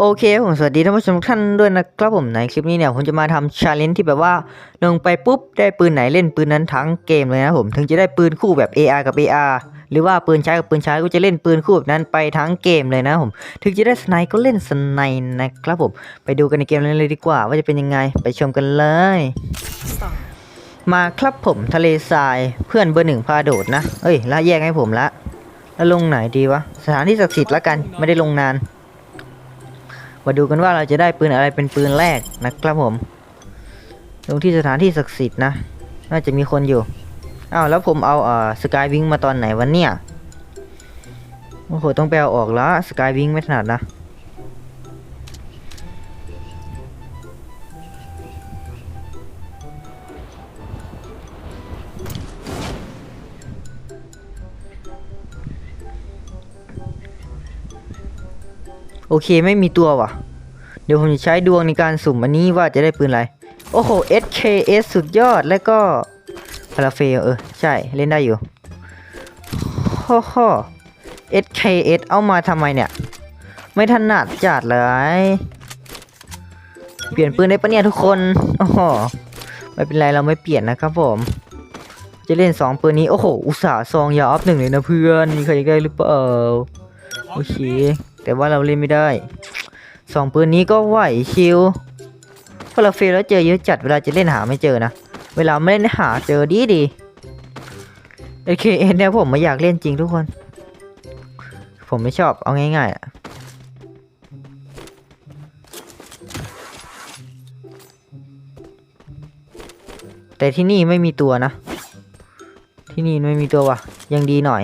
โอเคผมสวัสดีท่านผู้ชมทุกท่านด้วยนะครับผมในคลิปนี้เนี่ยผมจะมาทำชาเลนจ์ที่แบบว่าลงไปปุ๊บได้ปืนไหนเล่นปืนนั้นทั้งเกมเลยนะผมถึงจะได้ปืนคู่แบบ AR กับ AR หรือว่าปืนใช้กับปืนใช้ก็จะเล่นปืนคู่แบบนั้นไปทั้งเกมเลยนะผมถึงจะได้สไนก็เล่นสไนนะครับผมไปดูกันในเกมเลยดีกว่า ว่าจะเป็นยังไงไปชมกันเลย มาครับผมทะเลทรายเพื่อนเบอร์หนึ่งพาโดดนะเอ้ยล้วแยกให้ผมละแล้วลงไหนดีวะสถานที่ศักดิ์สิทธิ์ละกันไม่ได้ลงนาน มาดูกันว่าเราจะได้ปืนอะไรเป็นปืนแรกนะครับผมลงที่สถานที่ศักดิ์สิทธิ์นะ น่าจะมีคนอยู่อ้าวแล้วผมเอาเอ่อสกายวิงมาตอนไหนวันเนี่ยโอ้โหต้องไปเอาออกแล้วสกายวิงไม่ถนัดนะ เคไม่มีตัวว่ะ เดี๋ยวผมจะใช้ดวงในการสุ่มอันนี้ว่าจะได้ปืนอะไร โอ้โห SKS สุดยอดแล้วก็พาราเฟลเออ ใช่เล่นได้อยู่ฮ่อฮ่อ SKS เอามาทำไมเนี่ย ไม่ถนัดจัดเลย เปลี่ยนปืนได้ปะเนี่ยทุกคนโอ้โหไม่เป็นไรเราไม่เปลี่ยนนะครับผม จะเล่นสองปืนนี้ โอ้โห อุตส่าห์ซองยาอัพหนึ่งเลยนะเพื่อน มีใครอยากได้หรือเปล่า โอเค แต่ว่าเราเล่นไม่ได้สองปืนนี้ก็ไหวชิวพอเราเฟลแล้วเจอเยอะจัดเวลาจะเล่นหาไม่เจอนะ เวลาไม่เล่นหาเจอดีดีโอเคเอ็นเนี่ยผมไม่อยากเล่นจริงทุกคน ผมไม่ชอบเอาง่ายๆอะแต่ที่นี่ไม่มีตัวนะ ที่นี่ไม่มีตัววะยังดีหน่อย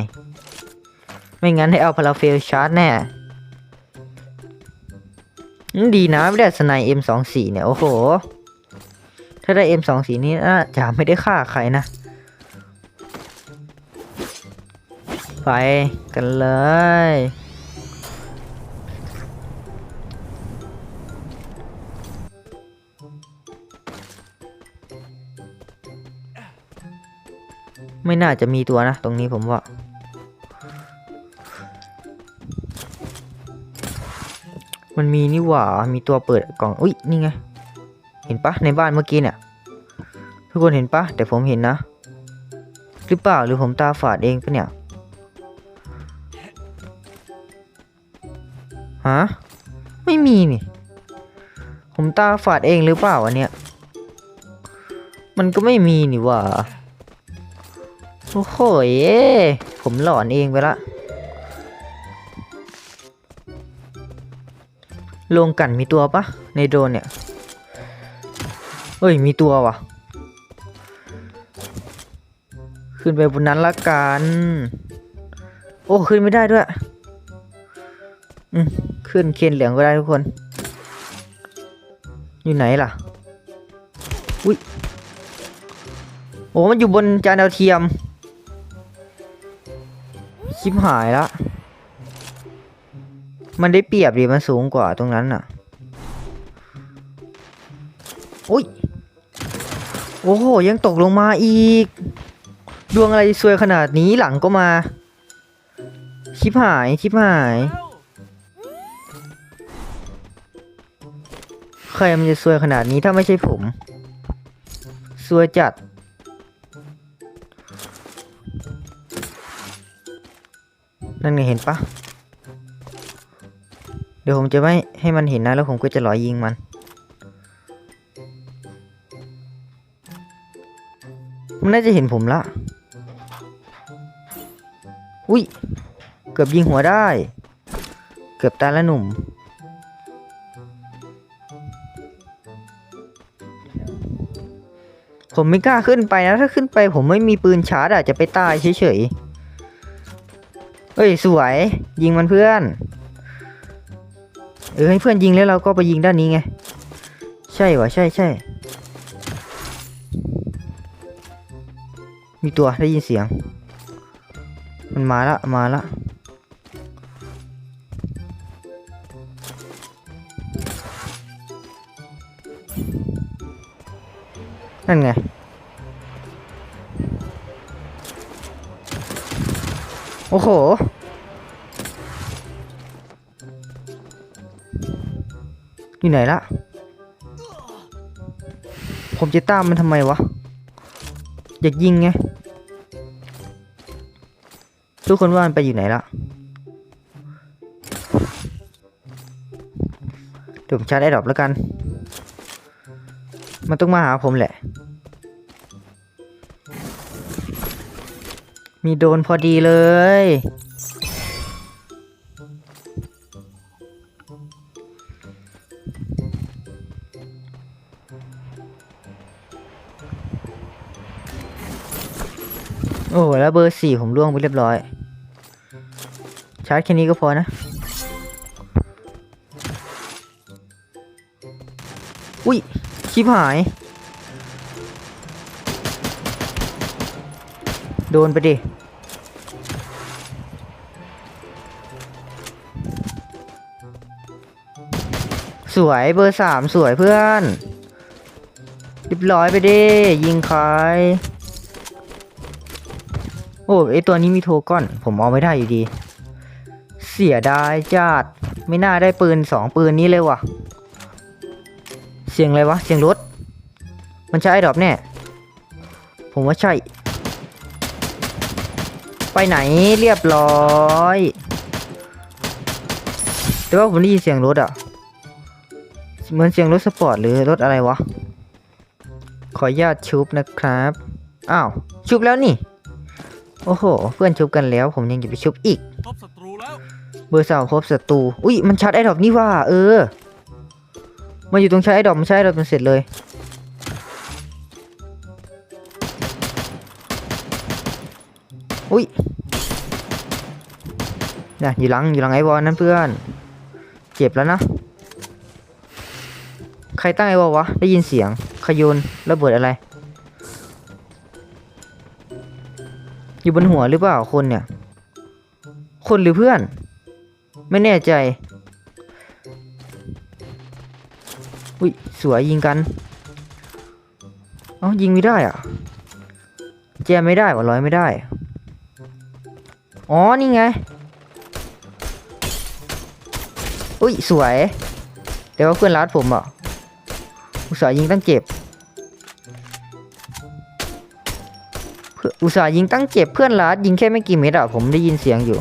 ไม่งั้นให้เอาพาราเฟลชาร์จแน่ ดีนะไม่ได้สไนเอ็มสองสี่เนี่ย โอ้โห ถ้าได้เอ็มสองสี่นี่น่าจะไม่ได้ฆ่าใครนะ ไปกันเลยไม่น่าจะมีตัวนะ ตรงนี้ผมว่า มันมีนี่หว่า มีตัวเปิดกล่อง อุ้ยนี่ไง เห็นปะในบ้านเมื่อกี้เนี่ย ทุกคนเห็นปะแต่ผมเห็นนะ หรือเปล่าหรือผมตาฝาดเองปะเนี่ย ฮะ ไม่มีนี่ ผมตาฝาดเองหรือเปล่าอันเนี้ย มันก็ไม่มีนี่หว่า โอ้โหผมหลอนเองไปละ โรงกันมีตัวปะในโดนเนี่ยเฮ้ยมีตัวว่ะ ขึ้นไปบนนั้นละกันโอ้ขึ้นไม่ได้ด้วยอืมขึ้นเคนเหลืองก็ได้ทุกคน อยู่ไหนล่ะอุ้ยโอ้มันอยู่บนจานดาวเทียมชิบหายละ มันได้เปรียบดิมันสูงกว่าตรงนั้นน่ะอุ้ยโอ้โหยังตกลงมาอีก ดวงอะไรซวยขนาดนี้หลังก็มาชิบหายชิบหาย ใครมันจะซวยขนาดนี้ถ้าไม่ใช่ผมซวยจัด นั่นไงเห็นปะ เดี๋ยวผมจะไม่ให้มันเห็นนะ แล้วผมก็จะหลอยยิงมัน มันน่าจะเห็นผมละ อุ้ย เกือบยิงหัวได้ เกือบตายแล้วหนุ่ม ผมไม่กล้าขึ้นไปนะ ถ้าขึ้นไปผมไม่มีปืนชาร์จอาจจะไปตายเฉยๆ เฮ้ย สวย ยิงมันเพื่อน เออให้เพื่อนยิงแล้วเราก็ไปยิงด้านนี้ไง ใช่วะใช่ใช่มีตัวได้ยินเสียง มันมาละมาละนั่นไง โอ้โห อยู่ไหนละ ผมจะตามมันทำไมวะ อยากยิงไง ทุกคนว่ามันไปอยู่ไหนละเดี๋ยวผมชาร์จไอ้ดรอปแล้วกัน มันต้องมาหาผมแหละ มีโดนพอดีเลย แล้วเบอร์สี่ผมล่วงไปเรียบร้อย ชาร์จแค่นี้ก็พอนะ อุ้ยชิบหาย โดนไปดิสวยเบอร์สามสวยเพื่อนเรียบร้อยไปดิยิงใคร โอ้ไอตัวนี้มีโทก้อน ผมเอาไม่ได้อยู่ดี เสียดายจัดไม่น่าได้ปืนสองปืนนี้เลยว่ะ เสียงอะไรวะ เสียงรถ มันใช่ไอ้ดอปแน่ ผมว่าใช่ ไปไหนเรียบร้อย แต่ว่าผมได้ยินเสียงรถอะเหมือนเสียงรถสปอร์ตหรือรถอะไรวะ ขออนุญาตชุบนะครับ อ้าว ชุบแล้วนี่ โอ้โห เพื่อนชุบกันแล้ว ผมยังจะไปชุบอีก พบศัตรูแล้วเบอร์สามพบศัตรู อุ้ยมันชัดไอ้ดอกนี่ว่า เออมาอยู่ตรงใช้ไอ้ดอกมันใช้ไอ้ดอกมันเสร็จเลย อุ้ยน่ะอยู่หลังอยู่หลังไอ้วอลนั่นเพื่อน เจ็บแล้วนะ ใครตั้งไอ้วอลวะ ได้ยินเสียงขยนระเบิดอะไร อยู่บนหัวหรือเปล่าคนเนี่ย คนหรือเพื่อน ไม่แน่ใจอุ้ยสวยยิงกันเอ้ายิงไม่ได้อะแจมไม่ได้วะร้อยไม่ได้ อ๋อ นี่ไง อุ้ย สวย แต่ว่าเพื่อนรัดผมอะอุตส่าห์ยิงตั้งเจ็บ อุตส่าห์ยิงตั้งเจ็บเพื่อนรัดยิงแค่ไม่กี่เมตรอะผมได้ยินเสียงอยู่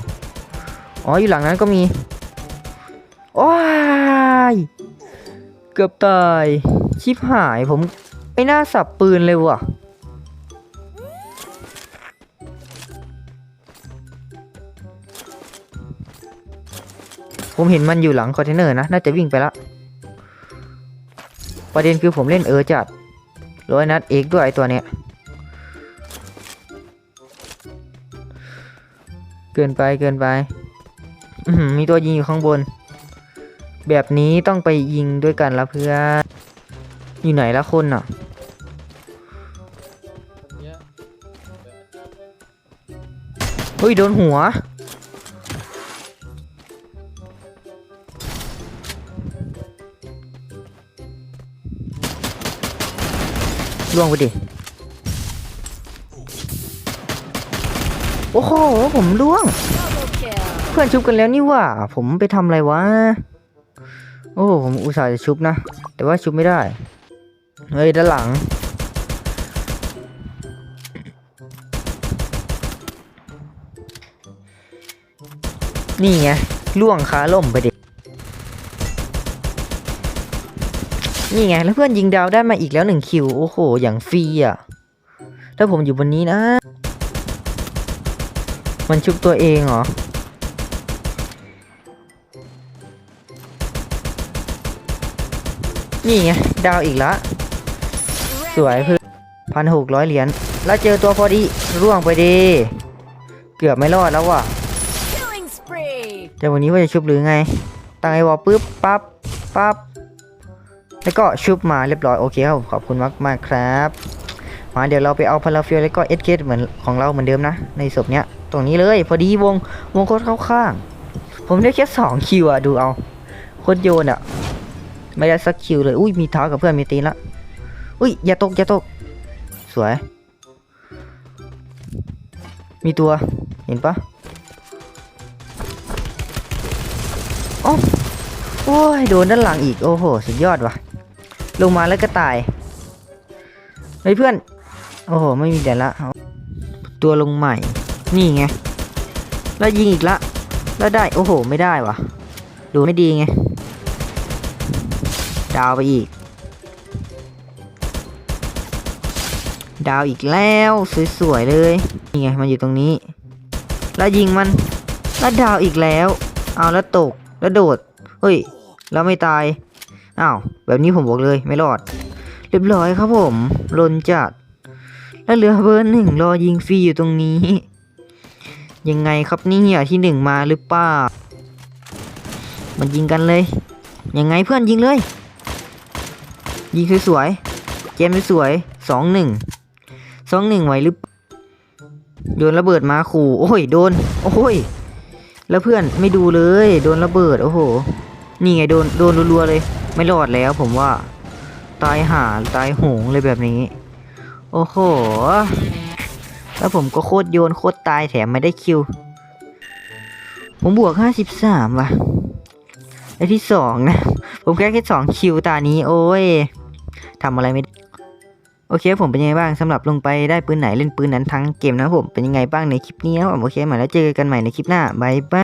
อ๋ออยู่หลังนั้นก็มี โอ้ย เกือบตาย ชิบหายผมไม่น่าสับปืนเลยว่ะ ผมเห็นมันอยู่หลังคอนเทนเนอร์นะ น่าจะวิ่งไปละ ประเด็นคือผมเล่นเออจัดร้อยนัดเอกด้วยไอตัวเนี้ย เกินไปเกินไปมีตัวยิงอยู่ข้างบน แบบนี้ต้องไปยิงด้วยกันละเพื่อนอยู่ไหนละคนอะเฮ้ยโดนหัว ล่วงไปดิ โอ้โห ผมล่วง เพื่อนชุบกันแล้วนี่ว่า ผมไปทำอะไรวะ โอ้ผมอุตส่าห์จะชุบนะ แต่ว่าชุบไม่ได้ เฮ้ย ด้านหลัง นี่ไงล่วงขาล่มไปดิ นี่ไง แล้วเพื่อนยิงดาวได้มาอีกแล้วหนึ่งคิว โอ้โห อย่างฟรีอะ ถ้าผมอยู่บนนี้นะ มันชุบตัวเองเหรอ นี่ไง ดาวอีกละ สวยเพื่อนพันหกร้อยเหรียญ แล้วเจอตัวพอดี ร่วงไปดี เกือบไม่รอดแล้วว่ะ Killing spree! แต่วันนี้ว่าจะชุบหรือไง ตั้งไอวอลปุ๊บ ปั๊บ ปั๊บ แล้วก็ชุบมาเรียบร้อย โอเคครับผมขอบคุณมากมากๆครับ มาเดี๋ยวเราไปเอาพาราฟิลแล้วก็เอสเคเหมือนของเราเหมือนเดิมนะ ในศพเนี้ย ตรงนี้เลย พอดีวงวงโคตรเข้าข้าง ผมได้แค่สองคิวอะดูเอาโคตรโยนอะไม่ได้สักคิวเลยอุ้ยมีท้ากับเพื่อนมีตีนละอุ้ยอย่าตกอย่าตก สวย มีตัวเห็นปะโอ้โอ้ยโดนด้านหลังอีกโอ้โหสุดยอดว่ะ ลงมาแล้วก็ตายเฮ้ยเพื่อน โอ้โห ไม่มีแต่ละ ตัวลงใหม่ นี่ไง แล้วยิงอีกละ แล้วได้ โอ้โห ไม่ได้วะดูไม่ดีไง ดาวไปอีก ดาวอีกแล้ว สวยๆเลย นี่ไง มันอยู่ตรงนี้ แล้วยิงมัน แล้วดาวอีกแล้ว เอาแล้วตก แล้วโดด เฮ้ย แล้วไม่ตาย อ้าว แบบนี้ผมบอกเลย ไม่รอด เรียบร้อยครับผม ลนจัดแล้วเหลือเบอร์หนึ่งรอยิงฟรีอยู่ตรงนี้ ยังไงครับเนี่ยที่หนึ่งมาหรือเปล่ามันยิงกันเลย ยังไงเพื่อนยิงเลย ยิงสวยๆเกมสวยๆสองหนึ่งสองหนึ่งไหวหรือโยนระเบิดมาขู่ โอ้ยโดน โอ้ย แล้วเพื่อนไม่ดูเลย โดนระเบิด โอ้โห นี่ไงโดนโดนรัวๆเลย ไม่รอดแล้วผมว่า ตายหาตายหงเลยแบบนี้ โอ้โห แล้วผมก็โคตรโยนโคตรตายแถมไม่ได้คิว ผมบวกห้าสิบสามว่ะไอที่สองนะ ผมแค่แค่สองคิวตานี้ โอ้ยทำอะไรไม่ได้โอเค ผมเป็นยังไงบ้างสำหรับลงไปได้ปืนไหนเล่นปืนนั้นทั้งเกมนะผมเป็นยังไงบ้างในคลิปนี้นะผมโอเคมาแล้วเจอกันใหม่ในคลิปหน้าบายบาย